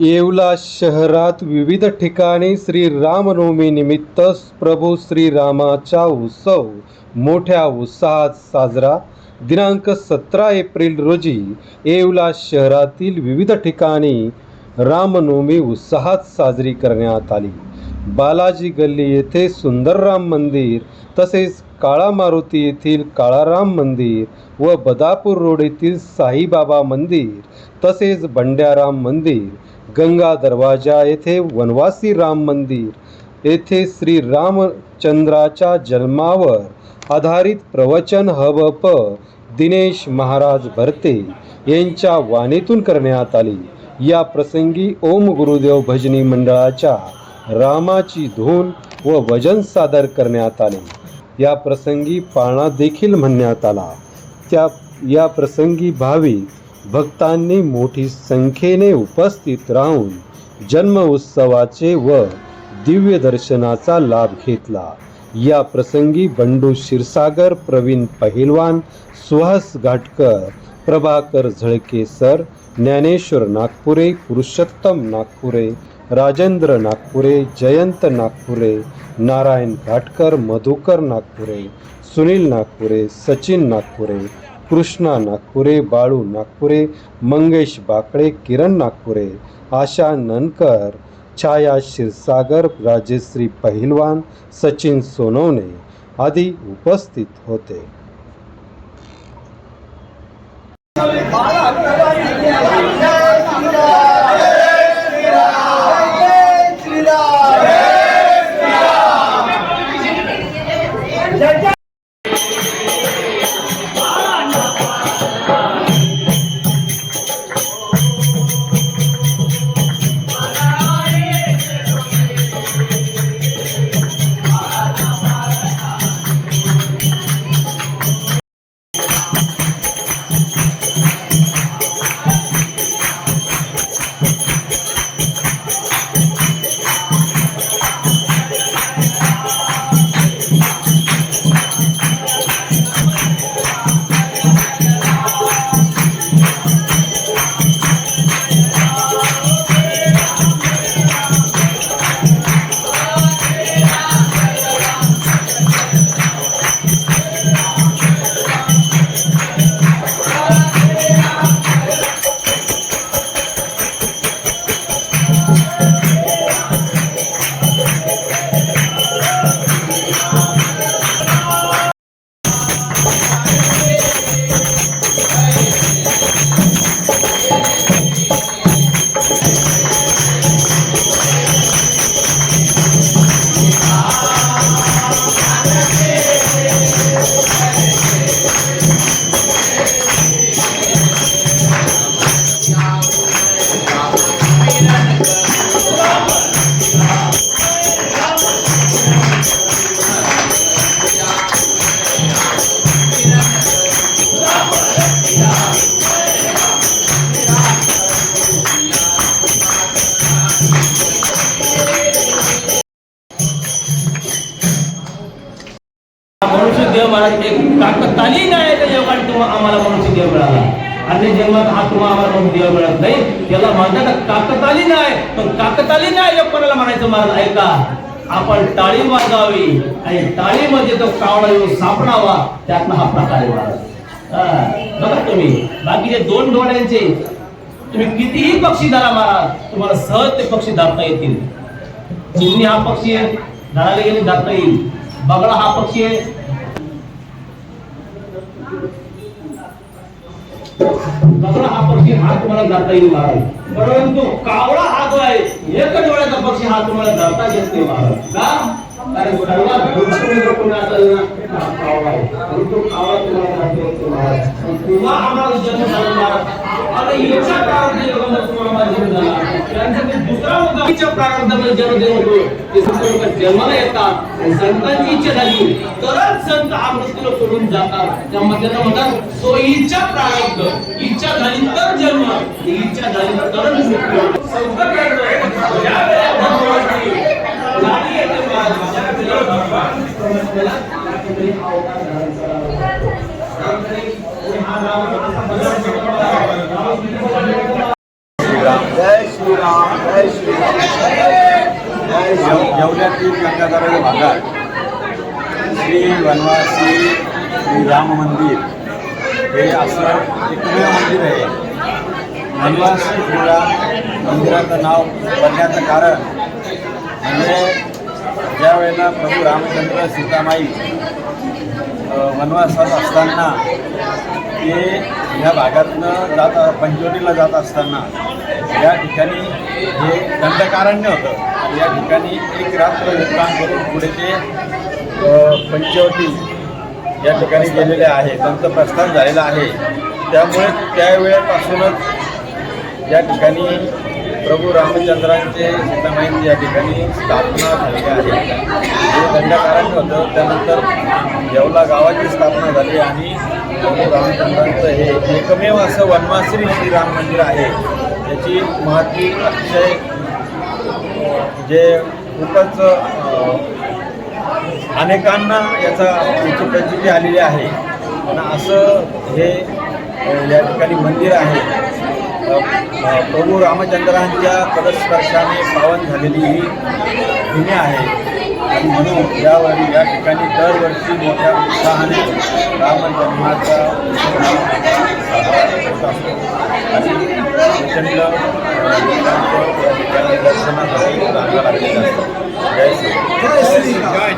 येवला शहरात विविध ठिकाणी श्री रामनवमी निमित्त प्रभू श्रीरामाचा उत्सव मोठ्या उत्साहात साजरा. दिनांक सतरा एप्रिल रोजी येवला शहरातील विविध ठिकाणी रामनवमी उत्साहात साजरी करण्यात आली. बालाजी गल्ली येथे सुंदर राम मंदिर तसेच काळा मारुती येथील काळाराम मंदिर व बदापूर रोड येथील साईबाबा मंदिर तसेच बंड्याराम मंदिर गंगा दरवाजा येथे वनवासी राम मंदिर येथे श्री रामचंद्राच्या जन्मावर आधारित प्रवचन हब प दिनेश महाराज भरते यांच्या वाणीतून करण्यात आली. या प्रसंगी ओम गुरुदेव भजनी मंडळाच्या रामाची धून व भजन सादर करण्यात आले. या प्रसंगी पाळणा देखील म्हणण्यात आला. त्या या प्रसंगी भाविक भक्तांनी मोठी संख्येने उपस्थित राहून जन्म उत्सवाचे व दिव्य दर्शनाचा लाभ घेतला. या प्रसंगी बंडू क्षीरसागर प्रवीण पहिलवान सुहास घाटकर प्रभाकर झळके सर ज्ञानेश्वर नागपुरे पुरुषोत्तम नागपुरे राजेंद्र नागपुरे जयंत नागपुरे नारायण घाटकर मधुकर नागपुरे सुनील नागपुरे सचिन नागपुरे कृष्णा नागपुरे बाळू नागपुरे मंगेश बाकळे किरण नागपुरे आशा ननकर छाया क्षीरसागर राजेश्री पहिलवान सचिन सोनवणे आदी उपस्थित होते. अन्य जन्मात हा तुम्हाला आम्हाला मनुष्य देवा मिळत नाही त्याला म्हणतात काकताली नाही. पण काकताली नाही योग कोणाला म्हणायचं महाराज ऐका आपण टाळी वाजावी आणि टाळीमध्ये म्हणजे तो कावळा येऊन सापडावा त्यातनं हा प्रकार महाराज हा, बघा तुम्ही बाकीचे दोन डोळ्यांचे तुम्ही कितीही पक्षी धरा महाराज तुम्हाला सहज ते पक्षी धरता येतील. चिमणी हा पक्षी आहे धरायला गेले धरता येईल. बगळा हा पक्षी आहे बगळा हा पक्षी हा तुम्हाला धरता येईल महाराज. परंतु कावळा हा जो आहे एक डोळ्याचा पक्षी हा तुम्हाला धरता येत नाही महाराज. का? कारण सर्वात बुद्धिमान असेल ना तुम्हाला आम्हाला जन्म झाला आता याच्या प्रारब्ध तुम्हाला झाला. त्यांचा दुसरा मुद्दा होतो ते संत जन्माला येतात. आणि संतांची इच्छा झाली तरच संत हा सोडून जातात. त्यामुळे म्हणतात तो इच्छा प्रारब्ध. इच्छा झाली तर जन्म. इच्छा झाली तरच मृत्यू संत करतो ज्या वेळेला भगवानाची गाडी येते महाराज, त्या वेळेला भगवान समजलेला त्या ठिकाणी अवतार धारण करावा. हा राम असा भगवान जय श्री राम जेव- जेवल्यातील गंगाधर भागात श्री वनवासी श्री राम मंदिर हे असं एकमेव मंदिर आहे. वनवासी श्रीराम मंदिराचं नाव पडण्याचं कारण म्हणजे ज्या वेळेला प्रभू रामचंद्र सीतामाई वनवासात असताना ते ह्या भागातनं जात पंचवटीला जात असताना या ठिकाणी हे दंडकारण्य होतं. या ठिकाणी एक रात्र मुक्काम करून पुढे ते पंचवटी या ठिकाणी गेलेले आहे. त्यांचं प्रस्थान झालेलं आहे. त्यामुळे त्यावेळेपासूनच या ठिकाणी प्रभू रामचंद्रांचे सीतामाईंची या ठिकाणी स्थापना झालेली आहे. हे दंडकारण्य होतं. त्यानंतर येवला गावाची स्थापना झाली आणि प्रभू रामचंद्रांचं हे एकमेव असं वनवासरी श्रीराम मंदिर आहे. याची महती अतिशय जे खूपच अनेकांना याचा याची प्रचिती आलेली आहे. आणि असं हे या ठिकाणी मंदिर आहे. प्रभू रामचंद्रांच्या पदस्पर्शाने पावन झालेली ही भूमी आहे. आणि म्हणून यावर या ठिकाणी दरवर्षी मोठ्या उत्साहाने रामजन्माचा A ver, a ver, a ver, a ver, a ver,